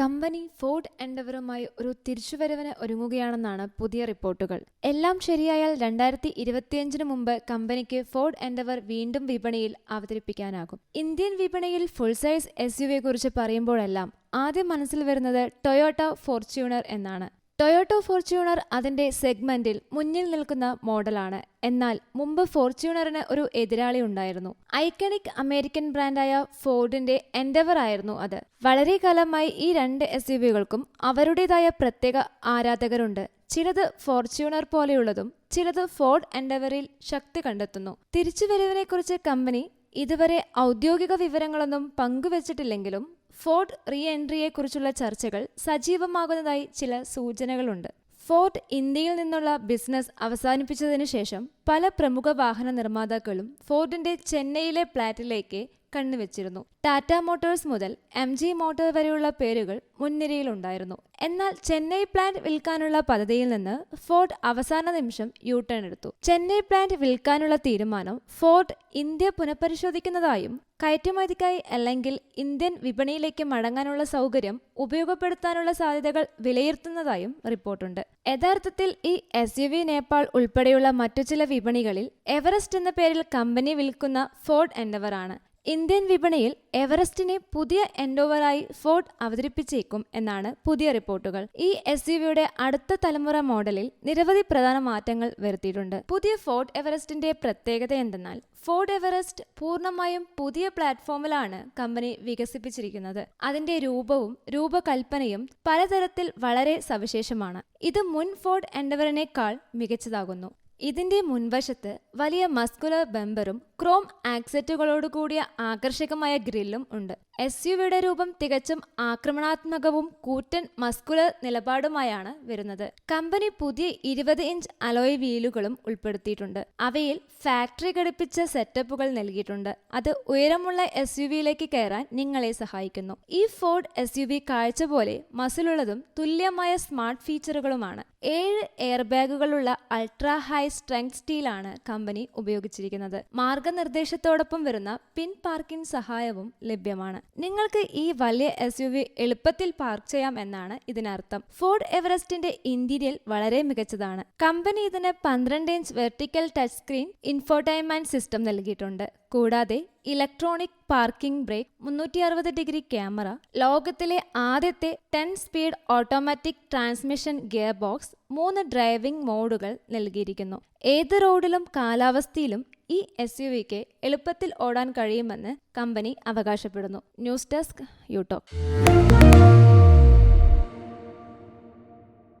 Company Ford എൻഡവറുമായി ഒരു തിരിച്ചുവരവിന് ഒരുങ്ങുകയാണെന്നാണ് പുതിയ റിപ്പോർട്ടുകൾ. എല്ലാം ശരിയായാൽ രണ്ടായിരത്തി ഇരുപത്തിയഞ്ചിന് മുമ്പ് കമ്പനിക്ക് ഫോർഡ് എൻഡവർ വീണ്ടും വിപണിയിൽ അവതരിപ്പിക്കാനാകും. ഇന്ത്യൻ വിപണിയിൽ ഫുൾ സൈസ് എസ് യു കുറിച്ച് പറയുമ്പോഴെല്ലാം ആദ്യം മനസ്സിൽ വരുന്നത് ടൊയോട്ട ഫോർച്യൂണർ എന്നാണ്. ടൊയോട്ടോ ഫോർച്യൂണർ അതിന്റെ സെഗ്മെന്റിൽ മുന്നിൽ നിൽക്കുന്ന മോഡലാണ്. എന്നാൽ മുമ്പ് ഫോർച്യൂണറിന് ഒരു എതിരാളി ഉണ്ടായിരുന്നു. ഐക്കണിക് അമേരിക്കൻ ബ്രാൻഡായ ഫോർഡിന്റെ എൻഡവർ ആയിരുന്നു അത്. വളരെ കാലമായി ഈ രണ്ട് എസ് യു വികൾക്കും അവരുടേതായ പ്രത്യേക ആരാധകരുണ്ട്. ചിലത് ഫോർച്യൂണർ പോലെയുള്ളതും ചിലത് ഫോർഡ് എൻഡവറിൽ ശക്തി കണ്ടെത്തുന്നു. തിരിച്ചുവരവിനെക്കുറിച്ച് കമ്പനി ഇതുവരെ ഔദ്യോഗിക വിവരങ്ങളൊന്നും പങ്കുവച്ചിട്ടില്ലെങ്കിലും ഫോർഡ് റീ എൻട്രിയെക്കുറിച്ചുള്ള ചർച്ചകൾ സജീവമാകുന്നതായി ചില സൂചനകളുണ്ട്. ഫോർട്ട് ഇന്ത്യയിൽ നിന്നുള്ള ബിസിനസ് അവസാനിപ്പിച്ചതിനു ശേഷം പല പ്രമുഖ വാഹന നിർമ്മാതാക്കളും ഫോർട്ടിന്റെ ചെന്നൈയിലെ പ്ലാറ്റിലേക്ക് കണ്ണുവച്ചിരുന്നു ടാറ്റ മോട്ടോഴ്സ് മുതൽ എം ജി മോട്ടോർ വരെയുള്ള പേരുകൾ മുൻനിരയിലുണ്ടായിരുന്നു. എന്നാൽ ചെന്നൈ പ്ലാന്റ് വിൽക്കാനുള്ള പദ്ധതിയിൽ നിന്ന് ഫോർഡ് അവസാന നിമിഷം യു ടേൺ എടുത്തു. ചെന്നൈ പ്ലാന്റ് വിൽക്കാനുള്ള തീരുമാനം ഫോർഡ് ഇന്ത്യ പുനഃപരിശോധിക്കുന്നതായും കയറ്റുമതിക്കായി അല്ലെങ്കിൽ ഇന്ത്യൻ വിപണിയിലേക്ക് മടങ്ങാനുള്ള സൗകര്യം ഉപയോഗപ്പെടുത്താനുള്ള സാധ്യതകൾ വിലയിരുത്തുന്നതായും റിപ്പോർട്ടുണ്ട്. യഥാർത്ഥത്തിൽ ഈ എസ് യു വി നേപ്പാൾ ഉൾപ്പെടെയുള്ള മറ്റു ചില വിപണികളിൽ എവറസ്റ്റ് എന്ന പേരിൽ കമ്പനി വിൽക്കുന്ന ഫോർഡ് എൻഡവർ ആണ് ഇന്ത്യൻ വിപണിയിൽ എവറസ്റ്റിനെ പുതിയ എൻഡോവറായി ഫോർഡ് അവതരിപ്പിച്ചേക്കും എന്നാണ് പുതിയ റിപ്പോർട്ടുകൾ. ഈ എസ് യു അടുത്ത തലമുറ മോഡലിൽ നിരവധി പ്രധാന മാറ്റങ്ങൾ വരുത്തിയിട്ടുണ്ട്. പുതിയ ഫോർഡ് എവറസ്റ്റിന്റെ പ്രത്യേകത എന്തെന്നാൽ ഫോർഡ് എവറസ്റ്റ് പൂർണമായും പുതിയ പ്ലാറ്റ്ഫോമിലാണ് കമ്പനി വികസിപ്പിച്ചിരിക്കുന്നത്. അതിന്റെ രൂപവും രൂപകൽപ്പനയും പലതരത്തിൽ വളരെ സവിശേഷമാണ്. ഇത് മുൻ ഫോർഡ് എൻഡവറിനേക്കാൾ മികച്ചതാകുന്നു. ഇതിന്റെ മുൻവശത്ത് വലിയ മസ്കുലർ ബമ്പറും ക്രോം ആക്സെറ്റുകളോട് കൂടിയ ആകർഷകമായ ഗ്രില്ലും ഉണ്ട്. എസ് യുവിയുടെ രൂപം തികച്ചും ആക്രമണാത്മകവും കൂറ്റൻ മസ്കുലർ നിലപാടുമായാണ് വരുന്നത്. കമ്പനി പുതിയ ഇരുപത് ഇഞ്ച് അലോയ് വീലുകളും ഉൾപ്പെടുത്തിയിട്ടുണ്ട്. അവയിൽ ഫാക്ടറി ഘടിപ്പിച്ച സെറ്റപ്പുകൾ നൽകിയിട്ടുണ്ട്. അത് ഉയരമുള്ള എസ് യു വിയിലേക്ക് കയറാൻ നിങ്ങളെ സഹായിക്കുന്നു. ഈ ഫോർഡ് എസ് യു വി കാഴ്ച പോലെ മസിലുള്ളതും തുല്യമായ സ്മാർട്ട് ഫീച്ചറുകളുമാണ്. ഏഴ് എയർ ബാഗുകളുള്ള അൾട്രാ ഹൈ സ്ട്രെങ്ത് സ്റ്റീലാണ് കമ്പനി ഉപയോഗിച്ചിരിക്കുന്നത്. മാർഗനിർദ്ദേശത്തോടൊപ്പം വരുന്ന പിൻ പാർക്കിംഗ് സഹായവും ലഭ്യമാണ്. നിങ്ങൾക്ക് ഈ വലിയ എസ് യു വി എളുപ്പത്തിൽ പാർക്ക് ചെയ്യാം എന്നാണ് ഇതിനർത്ഥം. ഫോർഡ് എവറസ്റ്റിന്റെ ഇന്റീരിയൽ വളരെ മികച്ചതാണ്. കമ്പനി ഇതിന് പന്ത്രണ്ട് inch vertical touch screen infotainment system നൽകിയിട്ടുണ്ട്. കൂടാതെ ഇലക്ട്രോണിക് പാർക്കിംഗ് ബ്രേക്ക് മുന്നൂറ്റി അറുപത് ഡിഗ്രി ക്യാമറ ലോകത്തിലെ ആദ്യത്തെ ten speed automatic transmission gear box മൂന്ന് ഡ്രൈവിംഗ് മോഡുകൾ നൽകിയിരിക്കുന്നു. ഏത് റോഡിലും കാലാവസ്ഥയിലും ഈ എസ് യു വിക്ക് എളുപ്പത്തിൽ ഓടാൻ കഴിയുമെന്ന് കമ്പനി അവകാശപ്പെടുന്നു. News desk യൂടോക്ക്